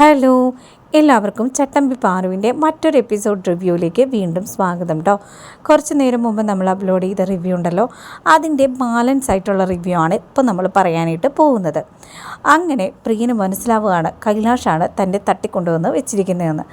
Hello എല്ലാവർക്കും ചട്ടമ്പി പാറുവിന്റെ മറ്റൊരു episode റിവ്യൂയിലേക്ക് വീണ്ടും സ്വാഗതം കേട്ടോ കുറച്ച് നേരം മുമ്പ് നമ്മൾ അപ്ലോഡ് ചെയ്ത റിവ്യൂ ഉണ്ടല്ലോ അതിന്റെ ബാലൻസ് ആയിട്ടുള്ള റിവ്യൂ ആണ് ഇപ്പോൾ നമ്മൾ പറയാനായിട്ട് പോകുന്നത്. അങ്ങനെ പ്രിയന് മനസ്സിലാവുകയാണ് കൈലാഷാണ് തന്റെ തട്ടിക്കൊണ്ടുവന്ന് വെച്ചിരിക്കുന്നതെന്ന്.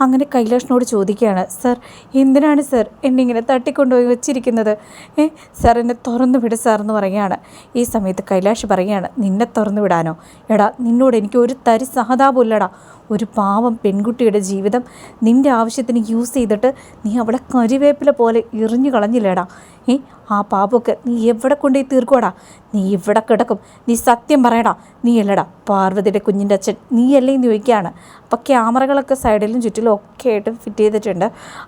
അങ്ങനെ കൈലാഷിനോട് ചോദിക്കുകയാണ് സർ എന്തിനാണ് സർ എന്നെ ഇങ്ങനെ തട്ടിക്കൊണ്ടുപോയി വെച്ചിരിക്കുന്നത്? ഏ സർ എന്നെ തുറന്നു വിട് സാർ എന്ന് പറയുകയാണ്. ഈ സമയത്ത് കൈലാഷ് പറയുകയാണ് നിന്നെ തുറന്നു വിടാനോ? എടാ നിന്നോട് എനിക്ക് ഒരു തരി സഹതാപമില്ലടാ. ഒരു പാവം പെൺകുട്ടിയുടെ ജീവിതം നിന്റെ ആവശ്യത്തിന് യൂസ് ചെയ്തിട്ട് നീ അവളെ കരിവേപ്പില പോലെ എറിഞ്ഞു കളഞ്ഞില്ലേടാ. ഏ ആ പാപമൊക്കെ നീ എവിടെ കൊണ്ടുപോയി തീർക്കോടാ നീ ഇവിടെ കിടക്കും. നീ സത്യം പറയടാ നീ അല്ലടാ. പാർവതിയുടെ കുഞ്ഞിന്റെ അച്ഛൻ നീ അല്ലേ എന്ന് ചോദിക്കുകയാണ്. അപ്പോൾ ക്യാമറകളൊക്കെ സൈഡിലും ചുറ്റിലും ഒക്കെ ആയിട്ട് ഫിറ്റ് ചെയ്തിട്ടുണ്ട്.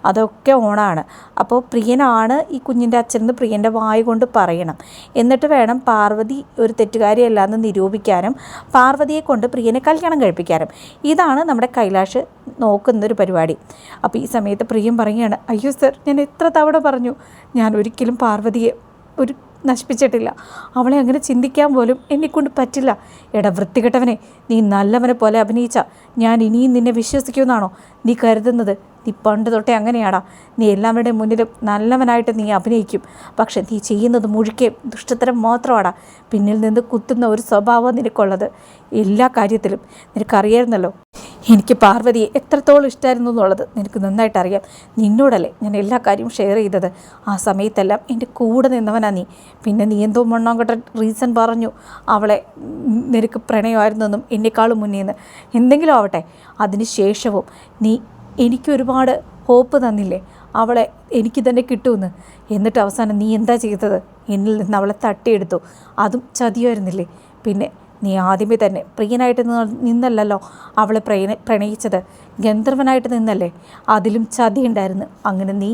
അതൊക്കെ ഓണാണ്. അപ്പോൾ പ്രിയനാണ് ഈ കുഞ്ഞിന്റെ അച്ഛൻ എന്ന് പ്രിയന്റെ വായ കൊണ്ട് പറയണം. എന്നിട്ട് വേണം പാർവതി ഒരു തെറ്റുകാരിയല്ല എന്ന് നിരൂപിക്കാനും പാർവതിയെ കൊണ്ട് പ്രിയനെ കല്യാണം കഴിപ്പിക്കാനും. ഇതാണ് നമ്മുടെ കൈലാഷ് നോക്കുന്നൊരു പരിപാടി. അപ്പോൾ ഈ സമയത്ത് പ്രിയം പറയുകയാണ് അയ്യോ സർ ഞാൻ എത്ര തവണ പറഞ്ഞു ഞാൻ ഒരിക്കലും പാർവതിയെ ഒരു നശിപ്പിച്ചിട്ടില്ല. അവളെ അങ്ങനെ ചിന്തിക്കാൻ പോലും എന്നെക്കൊണ്ട് പറ്റില്ല. എടാ വൃത്തികെട്ടവനെ നീ നല്ലവനെ പോലെ അഭിനയിച്ച ഞാൻ ഇനിയും നിന്നെ വിശ്വസിക്കുമെന്നാണോ നീ കരുതുന്നത്? നീ പണ്ട് തൊട്ടേ അങ്ങനെയാടാ. നീ എല്ലാവരുടെ മുന്നിലും നല്ലവനായിട്ട് നീ അഭിനയിക്കും. പക്ഷെ നീ ചെയ്യുന്നത് മുഴുക്കെ ദുഷ്ടത്തരം മാത്രമാടാ. പിന്നിൽ നിന്ന് കുത്തുന്ന ഒരു സ്വഭാവം നിനക്കുള്ളത്. എല്ലാ കാര്യത്തിലും നിനക്കറിയായിരുന്നല്ലോ എനിക്ക് പാർവതിയെ എത്രത്തോളം ഇഷ്ടമായിരുന്നു എന്നുള്ളത് നിനക്ക് നന്നായിട്ട് അറിയാം നിന്നോടല്ലേ ഞാൻ എല്ലാ കാര്യവും ഷെയർ ചെയ്തത്. ആ സമയത്തെല്ലാം എന്റെ കൂടെ നിന്നവനാ നീ. പിന്നെ നീ എന്തോ മണ്ണാങ്കട്ട റീസൺ പറഞ്ഞു അവളെ നിനക്ക് പ്രണയമായിരുന്നെന്നും എന്നെക്കാളും മുന്നേന്ന് എന്തെങ്കിലും ആവട്ടെ അതിന് ശേഷവും നീ എനിക്കൊരുപാട് ഹോപ്പ് തന്നില്ലേ? അവളെ എനിക്ക് തന്നെ കിട്ടുമെന്ന്. എന്നിട്ട് അവസാനം നീ എന്താ ചെയ്തത്? എന്നിൽ നിന്ന് അവളെ തട്ടിയെടുത്തു. അതും ചതിയായിരുന്നില്ലേ? പിന്നെ നീ ആദ്യമേ തന്നെ പ്രിയനായിട്ട് നിന്ന് നിന്നല്ലല്ലോ അവളെ പ്രണയ പ്രണയിച്ചത്. ഗന്ധർവനായിട്ട് നിന്നല്ലേ? അതിലും ചതിയുണ്ടായിരുന്നു. അങ്ങനെ നീ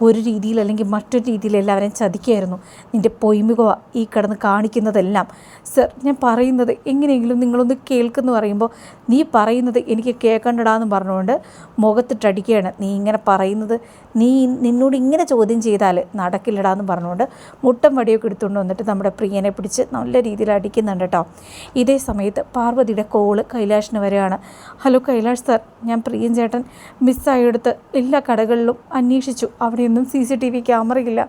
ഒരു രീതിയിൽ അല്ലെങ്കിൽ മറ്റൊരു രീതിയിൽ എല്ലാവരെയും ചതിക്കുകയായിരുന്നു നിന്റെ പൊയ്മുക ഈ കിടന്ന് കാണിക്കുന്നതെല്ലാം. സർ ഞാൻ പറയുന്നത് എങ്ങനെയെങ്കിലും നിങ്ങളൊന്ന് കേൾക്കുന്നു പറയുമ്പോൾ നീ പറയുന്നത് എനിക്ക് കേൾക്കണ്ടടാന്ന് പറഞ്ഞുകൊണ്ട് മുഖത്തിട്ടടിക്കുകയാണ് നീ ഇങ്ങനെ പറയുന്നത് നീ നിന്നോട് ഇങ്ങനെ ചോദ്യം ചെയ്താൽ നടക്കില്ലടാന്ന് പറഞ്ഞുകൊണ്ട് മുട്ടം വടിയൊക്കെ എടുത്തുകൊണ്ട് വന്നിട്ട് നമ്മുടെ പ്രിയനെ പിടിച്ച് നല്ല രീതിയിൽ അടിക്കുന്നുണ്ട് കേട്ടോ. ഇതേ സമയത്ത് പാർവതിയുടെ കോൾ കൈലാഷിന് വരികയാണ്. ഹലോ കൈലാഷ് സർ ഞാൻ പ്രിയൻ ചേട്ടൻ മിസ്സായെടുത്ത് എല്ലാ കടകളിലും അന്വേഷിച്ചു. അവിടെയൊന്നും സി സി ടി വി ക്യാമറയില്ല.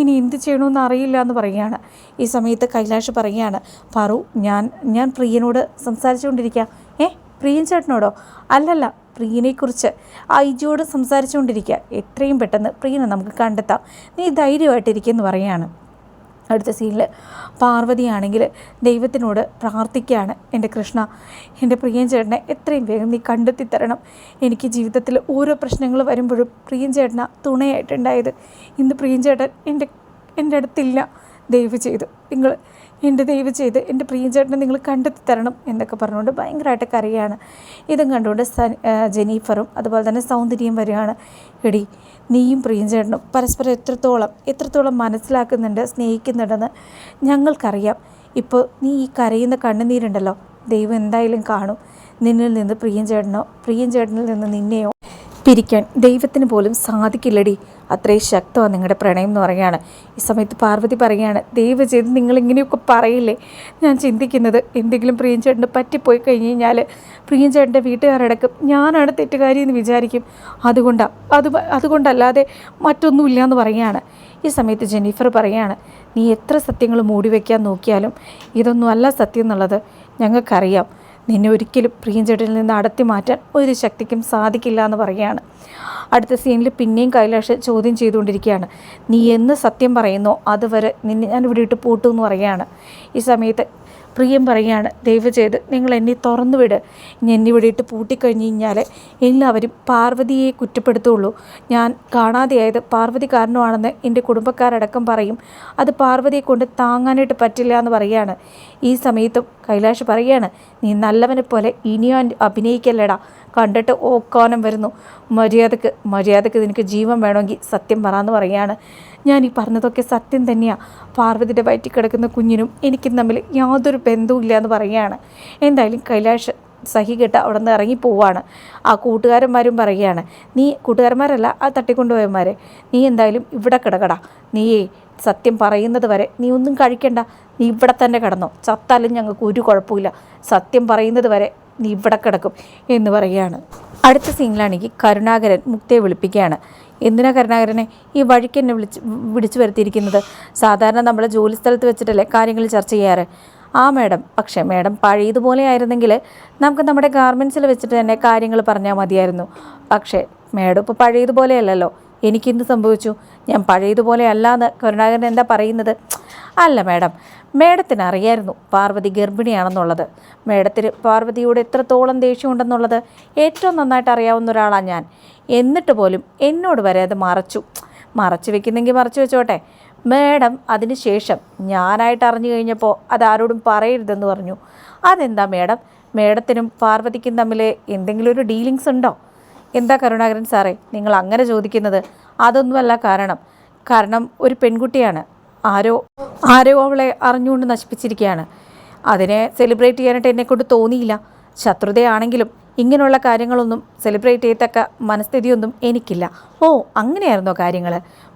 ഇനി എന്ത് ചെയ്യണമെന്ന് അറിയില്ല എന്ന് പറയുകയാണ്. ഈ സമയത്ത് കൈലാഷ് പറയുകയാണ് ഫാറു ഞാൻ ഞാൻ പ്രിയനോട് സംസാരിച്ചുകൊണ്ടിരിക്കുക ഏ പ്രിയൻ ചേട്ടനോടോ? അല്ലല്ല പ്രിയനെക്കുറിച്ച് ഐജിയോട് സംസാരിച്ചുകൊണ്ടിരിക്കുക എത്രയും പെട്ടെന്ന് പ്രിയനെ നമുക്ക് കണ്ടെത്താം. നീ ധൈര്യമായിട്ടിരിക്കുമെന്ന് പറയുകയാണ്. അടുത്ത സീനിൽ പാർവതിയാണെങ്കിൽ ദൈവത്തിനോട് പ്രാർത്ഥിക്കുകയാണ് എന്റെ കൃഷ്ണ. എന്റെ പ്രിയൻ ചേട്ടനെ എത്രയും വേഗം നീ കണ്ടെത്തി തരണം എനിക്ക് ജീവിതത്തിൽ ഓരോ പ്രശ്നങ്ങൾ വരുമ്പോഴും പ്രിയൻ ചേട്ടന തുണയായിട്ടുണ്ടായത്. ഇന്ന് പ്രിയൻ ചേട്ടൻ എന്റെ എന്റെ അടുത്തില്ല. ദയവ് ചെയ്ത്. നിങ്ങൾ എന്റെ ദയവ് ചെയ്ത് എന്റെ പ്രിയൻ ചേട്ടനെ നിങ്ങൾ കണ്ടെത്തി തരണം എന്നൊക്കെ പറഞ്ഞുകൊണ്ട് ഭയങ്കരമായിട്ട് കരയാണ്. ഇതും കണ്ടുകൊണ്ട് ജനീഫറും അതുപോലെ തന്നെ സൗന്ദര്യം വരികയാണ്. എടി നീയും പ്രിയൻ ചേട്ടനും പരസ്പരം എത്രത്തോളം എത്രത്തോളം മനസ്സിലാക്കുന്നുണ്ട് സ്നേഹിക്കുന്നുണ്ടെന്ന് ഞങ്ങൾക്കറിയാം. ഇപ്പോൾ നീ ഈ കരയുന്ന കണ്ണുനീരുണ്ടല്ലോ. ദൈവം എന്തായാലും കാണും. നിന്നിൽ നിന്ന് പ്രിയൻ ചേട്ടനോ പ്രിയൻ ചേട്ടനിൽ നിന്ന് നിന്നെയോ പിരിക്കാൻ ദൈവത്തിന് പോലും സാധിക്കില്ലടി. അത്രയും ശക്തമാണ് നിങ്ങളുടെ പ്രണയം എന്ന് പറയുകയാണ്. ഈ സമയത്ത് പാർവതി പറയുകയാണ് ദൈവ ചെയ്ത് നിങ്ങളിങ്ങനെയൊക്കെ പറയില്ലേ? ഞാൻ ചിന്തിക്കുന്നത് എന്തെങ്കിലും പ്രിയഞ്ചേട്ടന് പറ്റിപ്പോയി കഴിഞ്ഞ് കഴിഞ്ഞാൽ പ്രിയഞ്ചേട്ടന്റെ വീട്ടുകാരടക്കം ഞാനാണ് തെറ്റുകാരി എന്ന് വിചാരിക്കും. അതുകൊണ്ടാണ് അത് അതുകൊണ്ടല്ലാതെ മറ്റൊന്നുമില്ല എന്ന് പറയുകയാണ്. ഈ സമയത്ത് ജെന്നിഫർ പറയുകയാണ് നീ എത്ര സത്യങ്ങൾ മൂടി വയ്ക്കാൻ നോക്കിയാലും ഇതൊന്നും അല്ല സത്യം എന്നുള്ളത് ഞങ്ങൾക്കറിയാം. നിന്നെ ഒരിക്കലും പ്രിയഞ്ചേട്ടനിൽ നിന്ന് അടത്തി മാറ്റാൻ ഒരു ശക്തിക്കും സാധിക്കില്ല എന്ന് പറയുകയാണ്. അടുത്ത സീനിൽ പിന്നെയും കൈലാഷ് ചോദ്യം ചെയ്തുകൊണ്ടിരിക്കുകയാണ്. നീ എന്ന് സത്യം പറയുന്നോ? അതുവരെ നിന്നെ ഞാൻ ഇവിടെ ഇട്ട് പൂട്ടു എന്ന് പറയുകയാണ്. ഈ സമയത്ത് പ്രിയം പറയുകയാണ് ദയവ് ചെയ്ത് നിങ്ങൾ എന്നെ തുറന്നുവിട് ഇനി എന്നെ ഇവിടെ ഇട്ട് പൂട്ടിക്കഴിഞ്ഞ് കഴിഞ്ഞാൽ എല്ലാവരും പാർവതിയെ കുറ്റപ്പെടുത്തുള്ളൂ. ഞാൻ കാണാതെയായത് പാർവതി കാരണമാണെന്ന് എന്റെ കുടുംബക്കാരടക്കം പറയും. അത് പാർവതിയെ കൊണ്ട് താങ്ങാനായിട്ട് പറ്റില്ല എന്ന് പറയുകയാണ്. ഈ സമയത്തും കൈലാഷ് പറയുകയാണ് നീ നല്ലവനെ പോലെ ഇനിയും അഭിനയിക്കല്ലടാ. കണ്ടിട്ട് ഓക്കാനം വരുന്നു. മര്യാദയ്ക്ക് മര്യാദയ്ക്ക് നിനക്ക് ജീവൻ വേണമെങ്കിൽ സത്യം പറയുകയാണ്. ഞാൻ ഈ പറഞ്ഞതൊക്കെ സത്യം തന്നെയാണ് പാർവതിയുടെ വയറ്റിൽ കിടക്കുന്ന കുഞ്ഞിനും എനിക്കും തമ്മിൽ യാതൊരു ബന്ധവും ഇല്ല എന്ന് പറയുകയാണ്. എന്തായാലും കൈലാഷ് സഹി സഹികെട്ട് അവിടെ നിന്ന് ഇറങ്ങി പോവാണ്. ആ കൂട്ടുകാരന്മാരും പറയുകയാണ് നീ കൂട്ടുകാരന്മാരല്ല ആ തട്ടിക്കൊണ്ടുപോയന്മാരെ നീ എന്തായാലും ഇവിടെ കിടക്കടാ. നീയേ സത്യം പറയുന്നത് വരെ നീ ഒന്നും കഴിക്കണ്ട. നീ ഇവിടെ തന്നെ കിടന്നോ. ചത്താലും ഞങ്ങൾക്ക് ഒരു കുഴപ്പമില്ല സത്യം പറയുന്നത് വരെ നീ ഇവിടെ കിടക്കും എന്ന് പറയുകയാണ്. അടുത്ത സീനിലാണെങ്കിൽ കരുണാകരൻ മുക്തയെ വിളിപ്പിക്കുകയാണ്. എന്തിനാ കരുണാകരനെ ഈ വഴിക്ക് എന്നെ വിളിച്ച് വിളിച്ചു വരുത്തിയിരിക്കുന്നത്? സാധാരണ നമ്മൾ ജോലി സ്ഥലത്ത് വെച്ചിട്ടല്ലേ കാര്യങ്ങൾ ചർച്ച ചെയ്യാറ്. ആ മേഡം പക്ഷേ മേഡം പഴയതുപോലെ ആയിരുന്നെങ്കിൽ നമുക്ക് നമ്മുടെ ഗാർമെൻസിൽ വെച്ചിട്ട് തന്നെ കാര്യങ്ങൾ പറഞ്ഞാൽ മതിയായിരുന്നു. പക്ഷേ മേഡം ഇപ്പോൾ പഴയതുപോലെയല്ലല്ലോ എനിക്കെന്ത് സംഭവിച്ചു? ഞാൻ പഴയതുപോലെ അല്ലാന്ന് കരുണാകരൻ എന്താ പറയുന്നത്? അല്ല മാഡം. മേഡത്തിന് അറിയായിരുന്നു പാർവതി ഗർഭിണിയാണെന്നുള്ളത്. മേഡത്തിന് പാർവതിയോട് എത്രത്തോളം ദേഷ്യമുണ്ടെന്നുള്ളത് ഏറ്റവും നന്നായിട്ട് അറിയാവുന്ന ഒരാളാണ് ഞാൻ. എന്നിട്ട് പോലും എന്നോട് വരെ അത് മറച്ചു. മറച്ചു വെക്കുന്നെങ്കിൽ മറച്ചു വെച്ചോട്ടെ. മേഡം അതിന് ശേഷം ഞാനായിട്ട് അറിഞ്ഞു കഴിഞ്ഞപ്പോൾ അതാരോടും പറയരുതെന്ന് പറഞ്ഞു. അതെന്താ മേഡം? മേഡത്തിനും പാർവതിക്കും തമ്മിൽ എന്തെങ്കിലും ഒരു ഡീലിങ്സ് ഉണ്ടോ? എന്താ കരുണാകരൻ സാറേ നിങ്ങൾ അങ്ങനെ ചോദിക്കുന്നത്? അതൊന്നുമല്ല കാരണം. കാരണം ഒരു പെൺകുട്ടിയാണ്. ആരോ ആരോ അവളെ അറിഞ്ഞുകൊണ്ട് നശിപ്പിച്ചിരിക്കുകയാണ്. അതിനെ സെലിബ്രേറ്റ് ചെയ്യാനായിട്ട് എന്നെക്കൊണ്ട് തോന്നിയില്ല. ശത്രുതയാണെങ്കിലും ഇങ്ങനെയുള്ള കാര്യങ്ങളൊന്നും സെലിബ്രേറ്റ് ചെയ്യത്തക്ക മനസ്ഥിതിയൊന്നും എനിക്കില്ല. ഓ അങ്ങനെയായിരുന്നോ കാര്യങ്ങൾ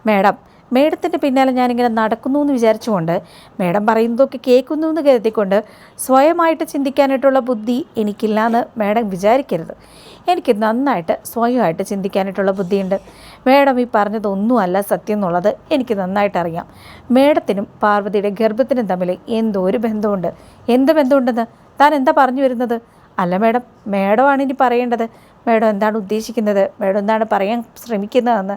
മേഡം മേഡത്തിന്റെ പിന്നാലെ ഞാനിങ്ങനെ നടക്കുന്നു എന്ന് വിചാരിച്ചുകൊണ്ട് മേഡം പറയുന്നതൊക്കെ കേൾക്കുന്നു എന്ന് കരുതിക്കൊണ്ട് സ്വയമായിട്ട് ചിന്തിക്കാനായിട്ടുള്ള ബുദ്ധി എനിക്കില്ല എന്ന് മേഡം വിചാരിക്കരുത്. എനിക്ക് നന്നായിട്ട് സ്വയമായിട്ട് ചിന്തിക്കാനായിട്ടുള്ള ബുദ്ധിയുണ്ട്. മേഡം ഈ പറഞ്ഞതൊന്നുമല്ല സത്യം എന്നുള്ളത് എനിക്ക് നന്നായിട്ട് അറിയാം. മേഡത്തിനും പാർവതിയുടെ ഗർഭത്തിനും തമ്മിൽ എന്തോ ഒരു ബന്ധമുണ്ട്. എന്ത് ബന്ധമുണ്ടെന്ന്? താൻ എന്താ പറഞ്ഞു വരുന്നത്? അല്ല മേഡം മേഡമാണ് ഇനി പറയേണ്ടത്. മേഡം എന്താണ് ഉദ്ദേശിക്കുന്നത്? മേഡം എന്താണ് പറയാൻ ശ്രമിക്കുന്നതെന്ന്?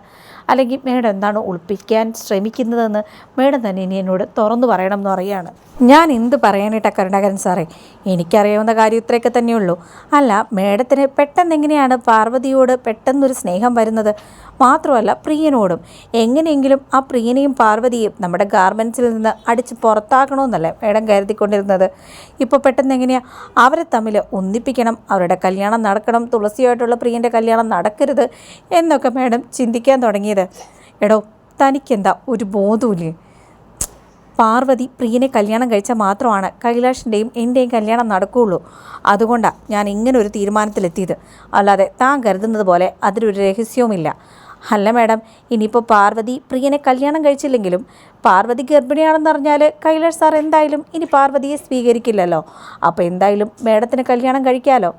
അല്ലെങ്കിൽ മേഡം എന്താണ് ഒളിപ്പിക്കാൻ ശ്രമിക്കുന്നതെന്ന്? മേഡം തന്നെ ഇനി എന്നോട് തുറന്നു പറയണം എന്ന് പറയുകയാണ്. ഞാൻ എന്ത് പറയാനായിട്ടാ കരുണാകരൻ സാറേ? എനിക്കറിയാവുന്ന കാര്യം ഇത്രയൊക്കെ തന്നെയുള്ളൂ. അല്ല മേഡത്തിന് പെട്ടെന്ന് എങ്ങനെയാണ് പാർവതിയോട് പെട്ടെന്നൊരു സ്നേഹം വരുന്നത്? മാത്രമല്ല പ്രിയനോടും. എങ്ങനെയെങ്കിലും ആ പ്രിയനെയും പാർവതിയും നമ്മുടെ ഗാർമെൻസിൽ നിന്ന് അടിച്ച് പുറത്താക്കണമെന്നല്ലേ മേഡം കരുതിക്കൊണ്ടിരുന്നത്? ഇപ്പോൾ പെട്ടെന്ന് എങ്ങനെയാണ് അവരെ തമ്മിൽ ഒന്നിപ്പിക്കണം അവരുടെ കല്യാണം നടക്കണം തുളസിയായിട്ടുള്ള പ്രിയന്റെ കല്യാണം നടക്കരുത് എന്നൊക്കെ മാഡം ചിന്തിക്കാൻ തുടങ്ങിയത്. എടോ തനിക്കെന്താ ഒരു ബോധമില്ലേ പാർവതി പ്രിയനെ കല്യാണം കഴിച്ചാൽ മാത്രമാണ് കൈലാഷിന്റെയും എന്റെയും കല്യാണം നടക്കുകയുള്ളൂ. അതുകൊണ്ടാണ് ഞാൻ ഇങ്ങനെ ഒരു തീരുമാനത്തിലെത്തിയത്. അല്ലാതെ താൻ കരുതുന്നത് പോലെ അതിലൊരു രഹസ്യവുമില്ല. അല്ല മാഡം ഇനിയിപ്പോൾ പാർവതി പ്രിയനെ കല്യാണം കഴിച്ചില്ലെങ്കിലും പാർവതി ഗർഭിണിയാണെന്ന് അറിഞ്ഞാൽ കൈലാഷ് സാർ എന്തായാലും ഇനി പാർവതിയെ സ്വീകരിക്കില്ലല്ലോ. അപ്പോൾ എന്തായാലും മാഡത്തിന് കല്യാണം കഴിക്കാമല്ലോ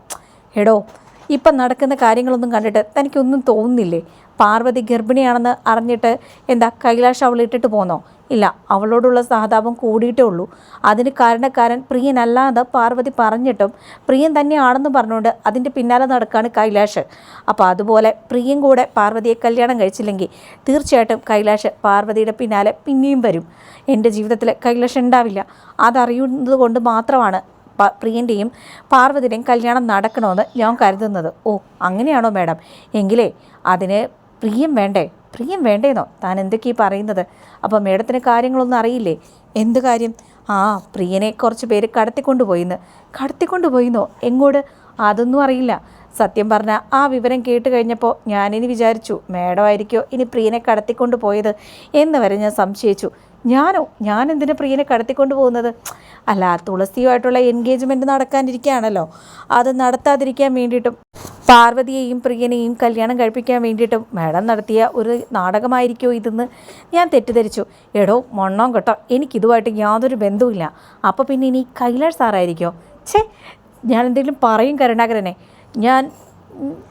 എടോ ഇപ്പം നടക്കുന്ന കാര്യങ്ങളൊന്നും കണ്ടിട്ട് തനിക്കൊന്നും തോന്നുന്നില്ലേ? പാർവതി ഗർഭിണിയാണെന്ന് അറിഞ്ഞിട്ട് എന്താ കൈലാഷ് അവൾ ഇട്ടിട്ട് പോന്നോ? ഇല്ല അവളോടുള്ള സഹതാപം കൂടിയിട്ടേ ഉള്ളൂ. അതിന് കാരണക്കാരൻ പ്രിയനല്ലാതെ പാർവതി പറഞ്ഞിട്ടും പ്രിയൻ തന്നെയാണെന്ന് പറഞ്ഞുകൊണ്ട് അതിന്റെ പിന്നാലെ നടക്കുകയാണ് കൈലാഷ്. അപ്പോൾ അതുപോലെ പ്രിയൻ കൂടെ പാർവതിയെ കല്യാണം കഴിച്ചില്ലെങ്കിൽ തീർച്ചയായിട്ടും കൈലാഷ് പാർവതിയുടെ പിന്നാലെ പിന്നെയും വരും. എന്റെ ജീവിതത്തിൽ കൈലാഷ് ഉണ്ടാവില്ല. അതറിയുന്നത് കൊണ്ട് മാത്രമാണ് പ്രിയന്റെയും പാർവതിയുടെയും കല്യാണം നടക്കണമെന്ന് ഞാൻ കരുതുന്നത്. ഓ അങ്ങനെയാണോ മാഡം? എങ്കിലേ അതിന് പ്രിയം വേണ്ടേ? പ്രിയം വേണ്ടേന്നോ? താൻ എന്തൊക്കെയാണ് പറയുന്നത്? അപ്പോൾ മേഡത്തിന് കാര്യങ്ങളൊന്നും അറിയില്ലേ? എന്ത് കാര്യം? ആ പ്രിയനെ കുറച്ച് പേര് കടത്തിക്കൊണ്ടുപോയിന്ന്. കടത്തിക്കൊണ്ടുപോയിന്നോ? എങ്ങോട്ട് അതൊന്നും അറിയില്ല. സത്യം പറഞ്ഞാൽ ആ വിവരം കേട്ട് കഴിഞ്ഞപ്പോൾ ഞാനിനി വിചാരിച്ചു മേഡമായിരിക്കോ ഇനി പ്രിയനെ കടത്തിക്കൊണ്ട് പോയത് എന്ന് വരെ ഞാൻ സംശയിച്ചു. ഞാനോ ഞാൻ എന്തിനാ പ്രിയനെ കടത്തിക്കൊണ്ട് പോകുന്നത്? അല്ല തുളസിയുമായിട്ടുള്ള എൻഗേജ്മെന്റ് നടക്കാനിരിക്കുകയാണല്ലോ. അത് നടത്താതിരിക്കാൻ വേണ്ടിയിട്ടും പാർവതിയെയും പ്രിയനെയും കല്യാണം കഴിപ്പിക്കാൻ വേണ്ടിയിട്ടും മാഡം നടത്തിയ ഒരു നാടകമായിരിക്കുമോ ഇതെന്ന് ഞാൻ തെറ്റിദ്ധരിച്ചു. എടോ മണ്ണോം കേട്ടോ എനിക്കിതുമായിട്ട് യാതൊരു ബന്ധവുമില്ല. അപ്പോൾ പിന്നെ ഇനി കൈലാഷ് സാറായിരിക്കോ? ഛേ ഞാൻ എന്തെങ്കിലും പറയും കരുണാകരനെ. ഞാൻ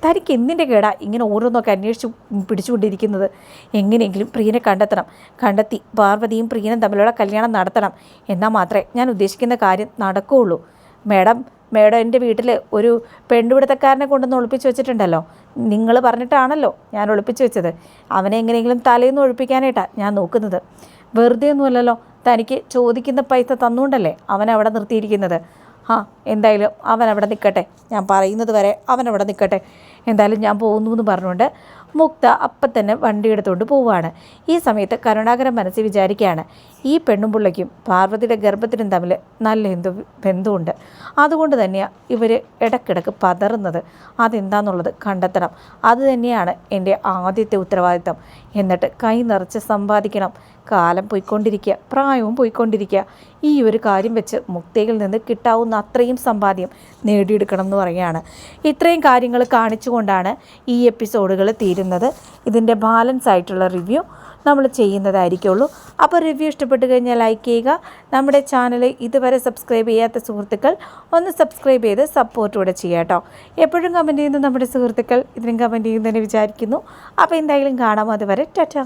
തനിക്ക് എന്തിന്റെ കേടാ ഇങ്ങനെ ഓരോന്നൊക്കെ അന്വേഷിച്ച് പിടിച്ചുകൊണ്ടിരിക്കുന്നത്? എങ്ങനെയെങ്കിലും പ്രിയനെ കണ്ടെത്തണം. കണ്ടെത്തി പാർവതിയും പ്രിയനും തമ്മിലുള്ള കല്യാണം നടത്തണം. എന്നാൽ മാത്രമേ ഞാൻ ഉദ്ദേശിക്കുന്ന കാര്യം നടക്കുകയുള്ളൂ. മേഡം മേഡം എന്റെ വീട്ടിൽ ഒരു പെണ്ണുപിടുത്തക്കാരനെ കൊണ്ടുവന്ന് ഒളിപ്പിച്ച് വെച്ചിട്ടുണ്ടല്ലോ. നിങ്ങൾ പറഞ്ഞിട്ടാണല്ലോ ഞാൻ ഒളിപ്പിച്ച് വെച്ചത്. അവനെ എങ്ങനെയെങ്കിലും തലേന്ന് ഒഴിപ്പിക്കാനായിട്ടാണ് ഞാൻ നോക്കുന്നത്. വെറുതെ ഒന്നുമല്ലല്ലോ തനിക്ക് ചോദിക്കുന്ന പൈസ തന്നുകൊണ്ടല്ലേ അവൻ അവിടെ നിർത്തിയിരിക്കുന്നത്? ആ എന്തായാലും അവൻ അവിടെ നിൽക്കട്ടെ. ഞാൻ പറയുന്നത് വരെ അവൻ അവിടെ നിൽക്കട്ടെ. എന്തായാലും ഞാൻ പോകുന്നു എന്ന് പറഞ്ഞുകൊണ്ട് മുക്ത അപ്പം തന്നെ വണ്ടി എടുത്തുകൊണ്ട് പോവുകയാണ്. ഈ സമയത്ത് കരുണാകരൻ മനസ്സിൽ വിചാരിക്കുകയാണ് ഈ പെണ്ണും പിള്ളയ്ക്കും പാർവതിയുടെ ഗർഭത്തിനും തമ്മിൽ നല്ല ഹിന്ദു ബന്ധമുണ്ട്. അതുകൊണ്ട് തന്നെയാണ് ഇവർ ഇടയ്ക്കിടയ്ക്ക് പതറുന്നത്. അതെന്താണെന്നുള്ളത് കണ്ടെത്തണം. അത് തന്നെയാണ് എന്റെ ആദ്യത്തെ ഉത്തരവാദിത്തം. എന്നിട്ട് കൈ നിറച്ച് സമ്പാദിക്കണം. കാലം പോയിക്കൊണ്ടിരിക്കുക പ്രായവും പോയിക്കൊണ്ടിരിക്കുക. ഈ ഒരു കാര്യം വെച്ച് മുക്തയിൽ നിന്ന് കിട്ടാവുന്ന അത്രയും സമ്പാദ്യം നേടിയെടുക്കണം എന്ന് പറയുകയാണ്. ഇത്രയും കാര്യങ്ങൾ കാണിച്ചുകൊണ്ടാണ് ഈ എപ്പിസോഡുകൾ തീരുന്നത്. ഇതിന്റെ ബാലൻസ് ആയിട്ടുള്ള റിവ്യൂ. നമ്മൾ ചെയ്യുന്നതായിരിക്കുള്ളൂ. അപ്പോൾ റിവ്യൂ ഇഷ്ടപ്പെട്ട് കഴിഞ്ഞാൽ ലൈക്ക് ചെയ്യുക. നമ്മുടെ ചാനൽ ഇതുവരെ സബ്സ്ക്രൈബ് ചെയ്യാത്ത സുഹൃത്തുക്കൾ ഒന്ന് സബ്സ്ക്രൈബ് ചെയ്ത് സപ്പോർട്ട് കൂടെ ചെയ്യുക കേട്ടോ. എപ്പോഴും കമന്റ് ചെയ്യുന്ന നമ്മുടെ സുഹൃത്തുക്കൾ ഇതിനും കമന്റ് ചെയ്യുന്നതിന് വിചാരിക്കുന്നു. അപ്പോൾ എന്തായാലും കാണാം. അതുവരെ ടാറ്റാ.